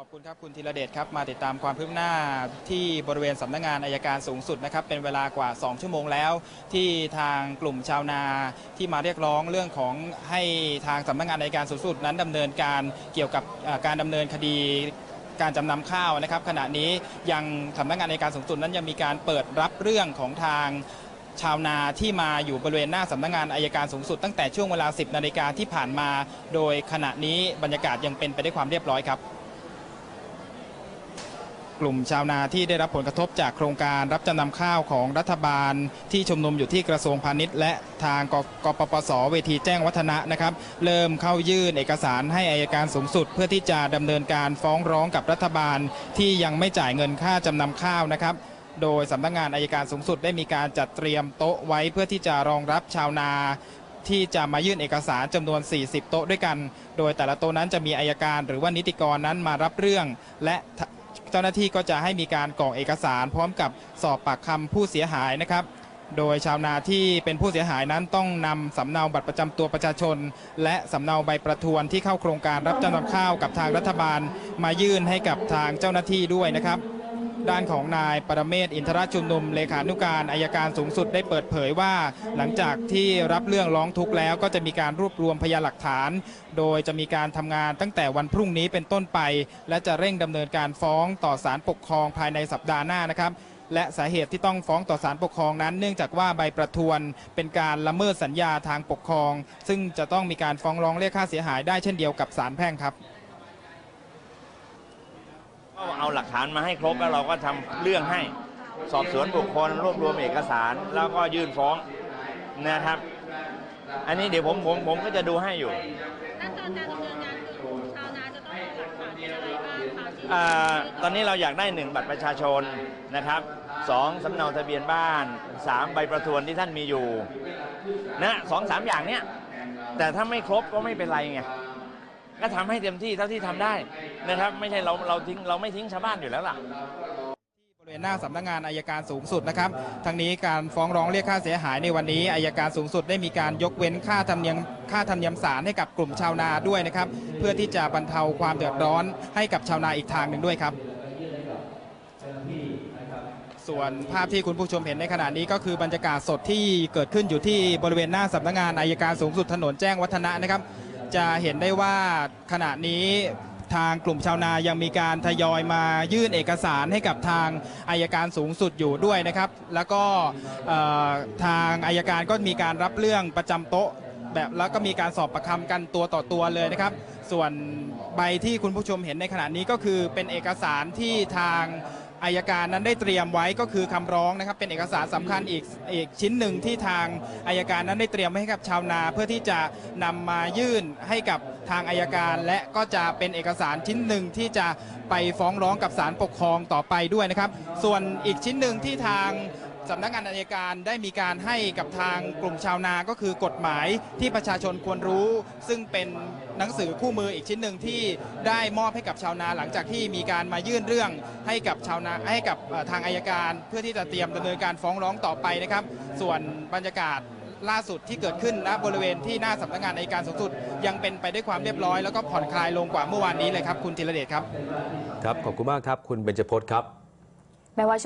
ขอบคุณครับ คุณธีรเดชครับ มาติดตามความคืบหน้าที่บริเวณสำนักงานอายการสูงสุดนะครับ เป็นเวลากว่า 2 ชั่วโมงแล้ว ที่ทางกลุ่มชาวนาที่มาเรียกร้องเรื่องของให้ทางสำนักงานอายการสูงสุด นั้นดำเนินการเกี่ยวกับการดำเนินคดีการจำนำข้าวนะครับ ขณะนี้ยังสำนักงานในการสูงสุดนั้นยังมีการเปิดรับเรื่องของทางชาวนาที่มาอยู่บริเวณหน้าสำนักงานอายการสูงสุด ตั้งแต่ช่วงเวลา 10 นาฬิกาที่ผ่านมา โดยขณะนี้บรรยากาศยังเป็นไปได้วยความเรียบร้อยครับ กลุ่มชาวนาที่ได้รับผลกระทบจากโครงการรับจำนำข้าวของรัฐบาล ที่ชุมนุมอยู่ที่กระทรวงพาณิชย์ และทางกกปปสเวทีแจ้งวัฒนะนะครับ เริ่มเข้ายื่นเอกสารให้อายการสูงสุด เพื่อที่จะดำเนินการฟ้องร้องกับรัฐบาล ที่ยังไม่จ่ายเงินค่าจำนำข้าวนะครับโดยสำนักงานอายการสูงสุดได้มีการจัดเตรียมโต๊ะไว้เพื่อที่จะรองรับชาวนา ที่จะมายื่นเอกสารจำนวน 40 โต๊ะด้วยกัน โดยแต่ละโต๊ะนั้นจะมีอายการหรือว่านิติกรนั้นมารับเรื่อง และ เจ้าหน้าที่ก็จะให้มีการกรอกเอกสาร พร้อมกับสอบปากคำผู้เสียหายนะครับ โดยชาวนาที่เป็นผู้เสียหายนั้นต้องนำสำเนาบัตรประจำตัวประชาชน และสำเนาใบประทวนที่เข้าโครงการรับจำนำข้าวกับทางรัฐบาล มายื่นให้กับทางเจ้าหน้าที่ด้วยนะครับ ด้านของนายปรเมศอินทรชุมนุมเลขานุการอายการสูงสุดได้เปิดเผยว่า หลังจากที่รับเรื่องร้องทุกข์แล้ว ก็จะมีการรวบรวมพยานหลักฐาน โดยจะมีการทำงานตั้งแต่วันพรุ่งนี้เป็นต้นไป และจะเร่งดำเนินการฟ้องต่อศาลปกครองภายในสัปดาห์หน้านะครับและสาเหตุที่ต้องฟ้องต่อศาลปกครองนั้น เนื่องจากว่าใบประทวนเป็นการละเมิดสัญญาทางปกครอง ซึ่งจะต้องมีการฟ้องร้องเรียกค่าเสียหายได้เช่นเดียวกับศาลแพ่งครับ ก็เอาหลักฐานมาให้ครบแล้วเราก็ทำเรื่องให้สอบสวนบุคคลรวบรวมเอกสารแล้วก็ยื่นฟ้องนะครับ อันนี้เดี๋ยวผมผมผมก็จะดูให้อยู่ขั้นตอนการดำเนินงานคือชาวนาจะต้องมีหลักฐานเป็นอะไรบ้างคะที่อ่าตอนนี้เราอยากได้หนึ่งบัตรประชาชนนะครับสองสำเนาทะเบียนบ้านสามใบประทวนที่ท่านมีอยู่นะสองสามอย่างเนี้ยแต่ถ้าไม่ครบก็ไม่เป็นไรไง ก็ทำให้เต็มที่เท่าที่ทำได้นะครับ ไม่ใช่เราเราทิ้งเราไม่ทิ้งชาวบ้านอยู่แล้วล่ะบริเวณหน้าสำนักงานอายการสูงสุดนะครับทั้งนี้การฟ้องร้องเรียกค่าเสียหายในวันนี้อายการสูงสุดได้มีการยกเว้นค่าธรรมเนียมค่าธรรมเนียมศาลให้กับกลุ่มชาวนาด้วยนะครับ เพื่อที่จะบรรเทาความเดือดร้อนให้กับชาวนาอีกทางหนึ่งด้วยครับ ส่วนภาพที่คุณผู้ชมเห็นในขณะนี้ก็คือบรรยากาศสดที่เกิดขึ้นอยู่ที่บริเวณหน้าสำนักงานอายการสูงสุดถนนแจ้งวัฒนะนะครับ จะเห็นได้ว่าขณะนี้ทางกลุ่มชาวนายังมีการทยอยมายื่นเอกสารให้กับทางอายการสูงสุดอยู่ด้วยนะครับ แล้วก็ทางอายการก็มีการรับเรื่องประจำโต๊ะแบบแล้วก็มีการสอบประคำกันตัวต่อตัวเลยนะครับ ส่วนใบที่คุณผู้ชมเห็นในขณะนี้ก็คือเป็นเอกสารที่ทาง อายการนั้นได้เตรียมไว้ก็คือคำร้องนะครับเป็นเอกสารสำคัญอีกอีกชิ้นหนึ่งที่ทางอายการนั้นได้เตรียมไว้ให้กับชาวนา เพื่อที่จะนำมายื่นให้กับทางอายการ และก็จะเป็นเอกสารชิ้นหนึ่งที่จะไปฟ้องร้องกับศาลปกครองต่อไปด้วยนะครับ ส่วนอีกชิ้นหนึ่งที่ทาง สำนักงานอายการได้มีการให้กับทางกลุ่มชาวนาก็คือกฎหมายที่ประชาชนควรรู้ ซึ่งเป็นหนังสือคู่มืออีกชิ้นหนึ่งที่ได้มอบให้กับชาวนาหลังจากที่มีการมายื่นเรื่องให้กับชาวนาให้กับเอ่อทางอายการ เพื่อที่จะเตรียมดำเนินการฟ้องร้องต่อไปนะครับ ส่วนบรรยากาศล่าสุดที่เกิดขึ้นณบริเวณที่หน้าสำนักงานอายการสูงสุด ยังเป็นไปด้วยความเรียบร้อยแล้วก็ผ่อนคลายลงกว่าเมื่อวานนี้เลยครับ คุณธีรเดชครับ ครับ ขอบคุณมากครับ คุณเบญจพจน์ครับแม้ว่าช่วง